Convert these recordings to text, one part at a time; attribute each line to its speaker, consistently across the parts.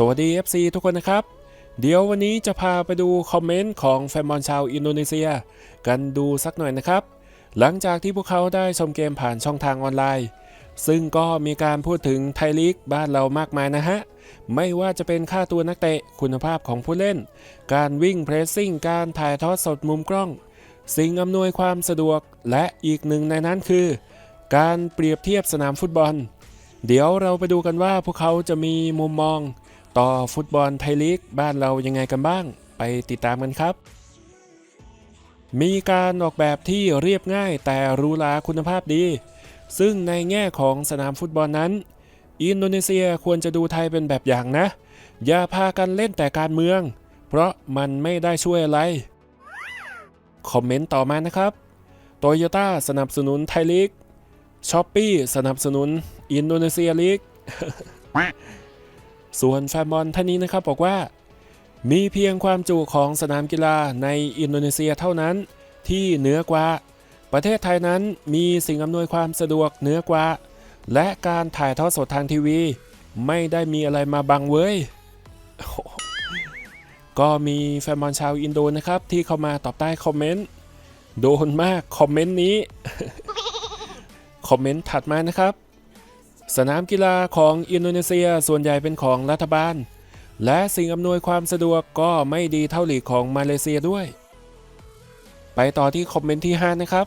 Speaker 1: สวัสดี FC ทุกคนนะครับ เดี๋ยววันนี้จะพาไปดูคอมเมนต์ของแฟนบอลชาวอินโดนีเซีย กันดูสักหน่อยนะครับ หลังจากที่พวกเขาได้ชมเกมผ่านช่องทางออนไลน์ ซึ่งก็มีการพูดถึงไทยลีกบ้านเรามากมายนะฮะ ไม่ว่าจะเป็นค่าตัวนักเตะคุณภาพของผู้เล่น การวิ่งเพรสซิ่งการถ่ายทอดสดมุมกล้อง สิ่งอำนวยความสะดวกและอีกหนึ่งในนั้นคือ การเปรียบเทียบสนามฟุตบอล เดี๋ยวเราไปดูกันว่าพวกเขาจะมีมุมมอง ต่อฟุตบอลไทยลีกบ้านเรายังไงกันบ้าง ไปติดตามกันครับ มีการออกแบบที่เรียบง่ายแต่รูหราคุณภาพดี ซึ่งในแง่ของสนามฟุตบอลนั้น อินโดนีเซียควรจะดูไทยเป็นแบบอย่างนะ อย่าพากันเล่นแต่การเมือง เพราะมันไม่ได้ช่วยอะไร คอมเมนต์ต่อมานะครับโตโยต้าสนับสนุนไทยลีกช้อปปี้สนับสนุนอินโดนีเซียลีก ส่วนแฟนบอลท่านนี้นะครับบอกว่า มีเพียงความจุของสนามกีฬาในอินโดนีเซียเท่านั้นที่เหนือกว่า ประเทศไทยนั้นมีสิ่งอำนวยความสะดวกเหนือกว่า และการถ่ายทอดสดทางทีวี ไม่ได้มีอะไรมาบังเว้ย ก็มีแฟนบอลชาวอินโดนะครับที่เข้ามาตอบใต้คอมเมนต์โดนมากคอมเมนต์นี้ คอมเมนต์ถัดมานะครับ สนามกีฬาของอินโดนีเซียส่วนใหญ่เป็นของรัฐบาล และสิ่งอำนวยความสะดวกก็ไม่ดีเท่าหลีกของมาเลเซียด้วย ไปต่อที่คอมเมนต์ที่ 5 นะครับ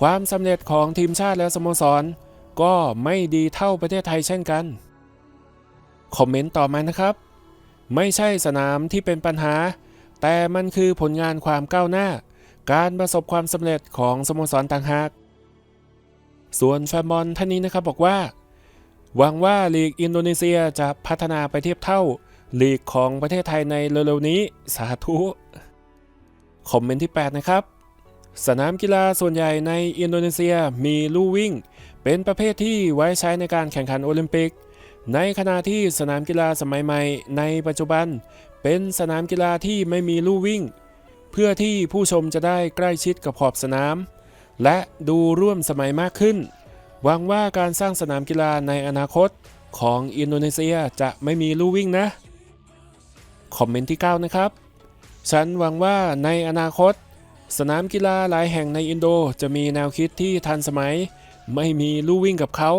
Speaker 1: ความสำเร็จของทีมชาติและสโมสร ก็ไม่ดีเท่าประเทศไทยเช่นกัน คอมเมนต์ต่อมานะครับ ไม่ใช่สนามที่เป็นปัญหา แต่มันคือผลงานความก้าวหน้า การประสบความสำเร็จของสโมสรต่างหากส่วนแฟนบอลท่านนี้นะครับบอกว่า หวังว่าลีกอินโดนีเซียจะพัฒนาไปเทียบเท่าลีกของประเทศไทยในเร็วๆนี้สาธุ คอมเมนต์ที่ 8 นะครับ สนามกีฬาส่วนใหญ่ในอินโดนีเซียมีลู่วิ่ง เป็นประเภทที่ไว้ใช้ในการแข่งขันโอลิมปิก ในขณะที่สนามกีฬาสมัยใหม่ในปัจจุบัน เป็นสนามกีฬาที่ไม่มีลู่วิ่ง เพื่อที่ผู้ชมจะได้ใกล้ชิดกับขอบสนาม และดูร่วมสมัยมากขึ้น หวังว่าการสร้างสนามกีฬาในอนาคตของอินโดนีเซียจะไม่มีลู่วิ่งนะ คอมเมนต์ที่ 9 นะครับ ฉันหวังว่าในอนาคต สนามกีฬาหลายแห่งในอินโดจะมีแนวคิดที่ทันสมัย ไม่มีลู่วิ่งกับเขา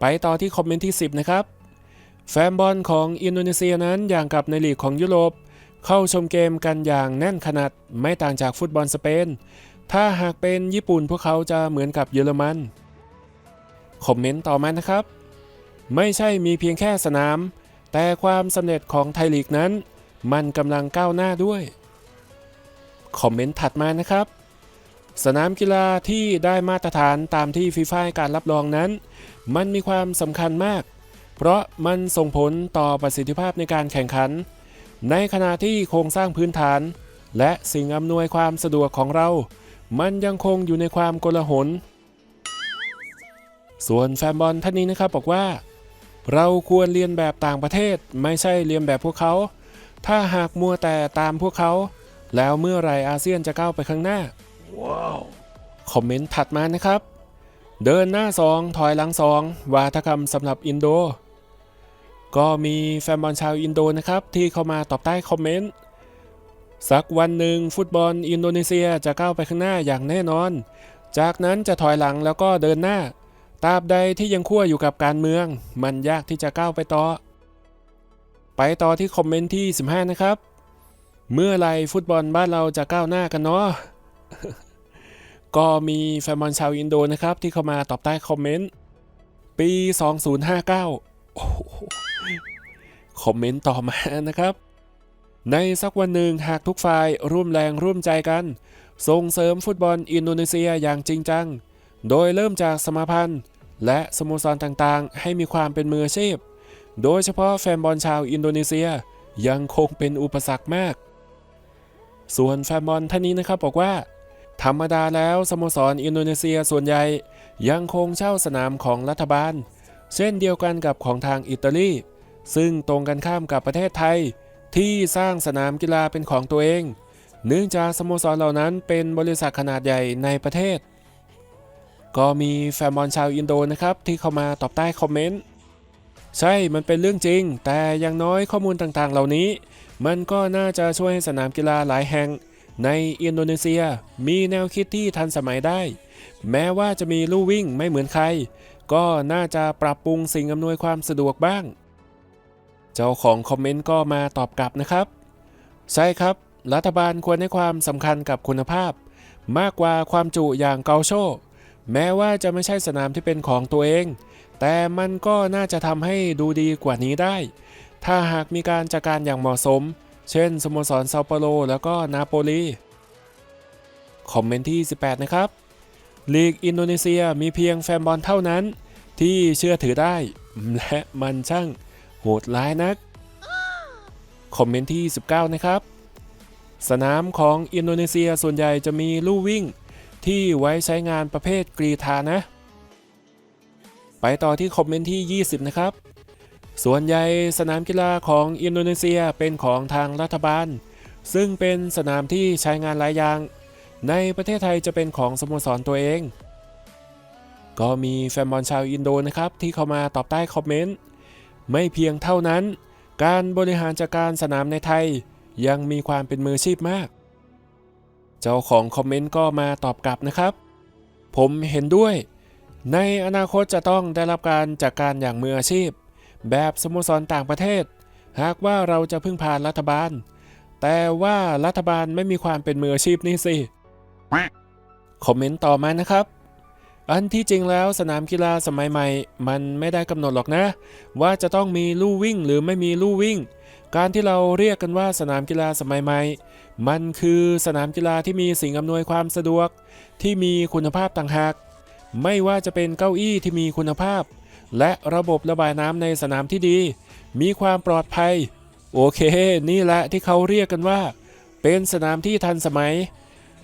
Speaker 1: ไปต่อที่คอมเมนต์ที่ 10 นะครับ แฟนบอลของอินโดนีเซียนั้นอย่างกับในลีกของยุโรป เข้าชมเกมกันอย่างแน่นขนาดไม่ต่างจากฟุตบอลสเปน ถ้าหากเป็นญี่ปุ่นพวกเขาจะเหมือนกับเยอรมัน คอมเมนต์ต่อมานะครับ ไม่ใช่มีเพียงแค่สนาม แต่ความสำเร็จของไทยลีกนั้น มันกำลังก้าวหน้าด้วย คอมเมนต์ถัดมานะครับ สนามกีฬาที่ได้มาตรฐานตามที่ฟีฟ่าการรับรองนั้น มันมีความสำคัญมาก เพราะมันส่งผลต่อประสิทธิภาพในการแข่งขัน ในขณะที่โครงสร้างพื้นฐาน และสิ่งอำนวยความสะดวกของเรา มันยังคงอยู่ในความโกลาหล ส่วนแฟนบอลท่านนี้นะครับบอกว่า เราควรเรียนแบบต่างประเทศไม่ใช่เรียนแบบพวกเขา ถ้าหากมัวแต่ตามพวกเขา แล้วเมื่อไหรอาเซียนจะก้าวไปข้างหน้าคอมเมนต์ถัดมานะครับ เดินหน้าสองถอยหลังสองวาทกรรมสำหรับอินโด ก็มีแฟนบอลชาวอินโดนะครับที่เข้ามาตอบใต้คอมเมนต์ สักวันหนึ่งฟุตบอลอินโดนีเซียจะก้าวไปข้างหน้าอย่างแน่นอน จากนั้นจะถอยหลังแล้วก็เดินหน้า ตราบใดที่ยังคั่วอยู่กับการเมือง มันยากที่จะก้าวไปต่อ ไปต่อที่คอมเมนต์ที่ 15 นะครับ เมื่อไรฟุตบอลบ้านเราจะก้าวหน้ากันเนาะ ก็มีแฟนบอลชาวอินโดนะครับ ที่เข้ามาตอบใต้คอมเมนต์ ปี 2059 คอมเมนต์ต่อมานะครับ ในสักวันหนึ่งหากทุกฝ่ายร่วมแรงร่วมใจกัน ส่งเสริมฟุตบอลอินโดนีเซียอย่างจริงจัง โดยเริ่มจากสมาพันธ์ และสโมสรต่างๆ ให้มีความเป็นมืออาชีพ โดยเฉพาะแฟนบอลชาวอินโดนีเซียยังคงเป็นอุปสรรคมาก ส่วนแฟนบอลท่านนี้นะครับบอกว่า ธรรมดาแล้วสโมสรอินโดนีเซียส่วนใหญ่ ยังคงเช่าสนามของรัฐบาล เช่นเดียวกันกับของทางอิตาลีซึ่งตรงกันข้ามกับประเทศไทย ที่สร้างสนามกีฬาเป็นของตัวเอง เนื่องจากสโมสรเหล่านั้นเป็นบริษัทขนาดใหญ่ในประเทศ ก็มีแฟนบอลชาวอินโดนะครับที่เข้ามาตอบใต้คอมเมนต์ใช่มันเป็นเรื่องจริง แต่อย่างน้อยข้อมูลต่างๆ เหล่านี้ มันก็น่าจะช่วยให้สนามกีฬาหลายแห่งในอินโดนีเซียมีแนวคิดที่ทันสมัยได้ แม้ว่าจะมีลู่วิ่งไม่เหมือนใคร ก็น่าจะปรับปรุงสิ่งอำนวยความสะดวกบ้าง เจ้าของคอมเมนต์ก็มาตอบกลับนะครับ ใช่ครับ รัฐบาลควรให้ความสำคัญกับคุณภาพ มากกว่าความจุอย่างเกาโช แม้ว่าจะไม่ใช่สนามที่เป็นของตัวเอง แต่มันก็น่าจะทำให้ดูดีกว่านี้ได้ ถ้าหากมีการจัดการอย่างเหมาะสม เช่นสโมสรเซาเปาโลแล้วก็นาโปลีคอมเมนต์ที่ 18 นะครับลีกอินโดนีเซียมีเพียงแฟนบอลเท่านั้น ที่เชื่อถือได้ และมันช่าง โหดร้ายนัก คอมเมนต์ที่ 19 นะครับ สนามของอินโดนีเซียส่วนใหญ่จะมีลู่วิ่ง ที่ไว้ใช้งานประเภทกรีธานะ ไปต่อที่คอมเมนต์ที่ 20 นะครับ ส่วนใหญ่สนามกีฬาของอินโดนีเซียเป็นของทางรัฐบาล ซึ่งเป็นสนามที่ใช้งานหลายอย่าง ในประเทศไทยจะเป็นของสโมสรตัวเอง ก็มีแฟนบอลชาวอินโดนะครับที่เข้ามาตอบใต้คอมเมนต์ ไม่เพียงเท่านั้น การบริหารจัดการสนามในไทยยังมีความเป็นมืออาชีพมาก เจ้าของคอมเมนต์ก็มาตอบกลับนะครับ ผมเห็นด้วย ในอนาคตจะต้องได้รับการจัดการอย่างมืออาชีพ แบบสโมสรต่างประเทศ หากว่าเราจะพึ่งพารัฐบาล แต่ว่ารัฐบาลไม่มีความเป็นมืออาชีพนี่สิ คอมเมนต์ต่อมานะครับ อันที่จริงแล้วสนามกีฬาสมัยใหม่ มันไม่ได้กำหนดหรอกนะ ว่าจะต้องมีลู่วิ่งหรือไม่มีลู่วิ่ง การที่เราเรียกกันว่าสนามกีฬาสมัยใหม่ มันคือสนามกีฬาที่มีสิ่งอำนวยความสะดวก ที่มีคุณภาพต่างหาก ไม่ว่าจะเป็นเก้าอี้ที่มีคุณภาพ และระบบระบายน้ำในสนามที่ดี มีความปลอดภัย โอเค นี่แหละที่เขาเรียกกันว่า เป็นสนามที่ทันสมัย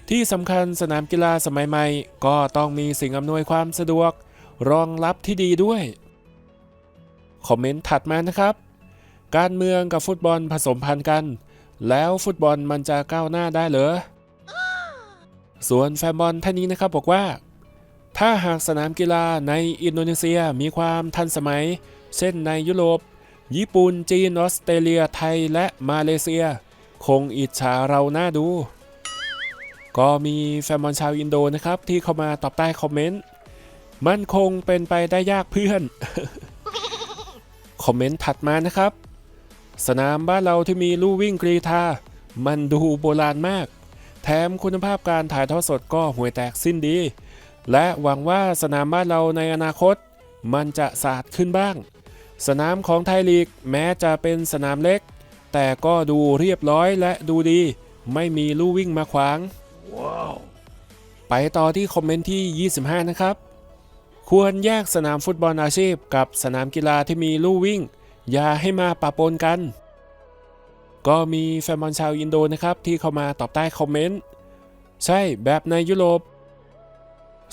Speaker 1: ที่สำคัญสนามกีฬาสมัยใหม่ ก็ต้องมีสิ่งอำนวยความสะดวก รองรับที่ดีด้วย คอมเมนต์ถัดมานะครับ การเมืองกับฟุตบอลผสมพันธ์กัน แล้วฟุตบอลมันจะก้าวหน้าได้เหรอ ส่วนแฟนบอลท่านนี้นะครับบอกว่า ถ้าหากสนามกีฬาในอินโดนีเซียมีความทันสมัย เช่นในยุโรป ญี่ปุ่น จีน ออสเตรเลีย ไทย และมาเลเซีย คงอิจฉาเราหน้าดู ก็มีแฟนบอลชาวอินโดนะครับที่เข้ามาตอบใต้คอมเมนต์มันคงเป็นไปได้ยากเพื่อน คอมเมนต์ถัดมานะครับ สนามบ้านเราที่มีลู่วิ่งกรีธามันดูโบราณมาก แถมคุณภาพการถ่ายทอดสดก็ห่วยแตกสิ้นดี และหวังว่าสนามบ้านเราในอนาคต มันจะสะอาดขึ้นบ้าง สนามของไทยลีกแม้จะเป็นสนามเล็ก แต่ก็ดูเรียบร้อยและดูดี ไม่มีลู่วิ่งมาขวาง ไปต่อที่คอมเมนต์ที่ 25 นะครับ ควรแยกสนามฟุตบอลอาชีพ กับสนามกีฬาที่มีลู่วิ่ง อย่าให้มาปะปนกัน ก็มีแฟนบอลชาวอินโดนะครับ ที่เข้ามาตอบใต้คอมเมนต์ ใช่แบบในยุโรป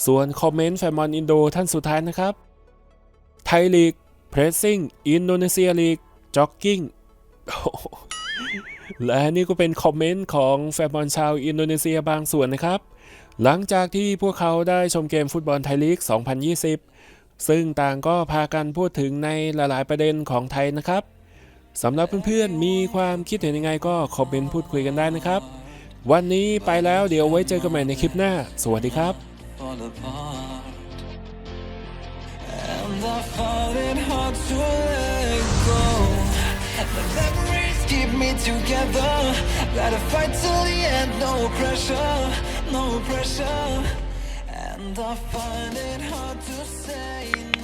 Speaker 1: ส่วนคอมเมนต์แฟนบอลอินโดท่านสุดท้ายนะครับ ไทยลีกเพรสซิ่งอินโดนีเซียลีกจ็อกกิ้ง และนี่ก็เป็นคอมเมนต์ของแฟนบอลชาวอินโดนีเซียบางส่วนนะครับ หลังจากที่พวกเขาได้ชมเกมฟุตบอลไทยลีก 2020 ซึ่งต่างก็พากันพูดถึงในหลาย ๆ ประเด็นของไทยนะครับสำหรับเพื่อน ๆ มีความคิดเห็นยังไงก็คอมเมนต์พูดคุยกันได้นะครับ วันนี้ไปแล้วเดี๋ยวไว้เจอกันใหม่ในคลิปหน้า สวัสดีครับ
Speaker 2: And I find it hard to let go. Keep me together. Gotta fight till the end, no pressure, no pressure. And I find it hard to say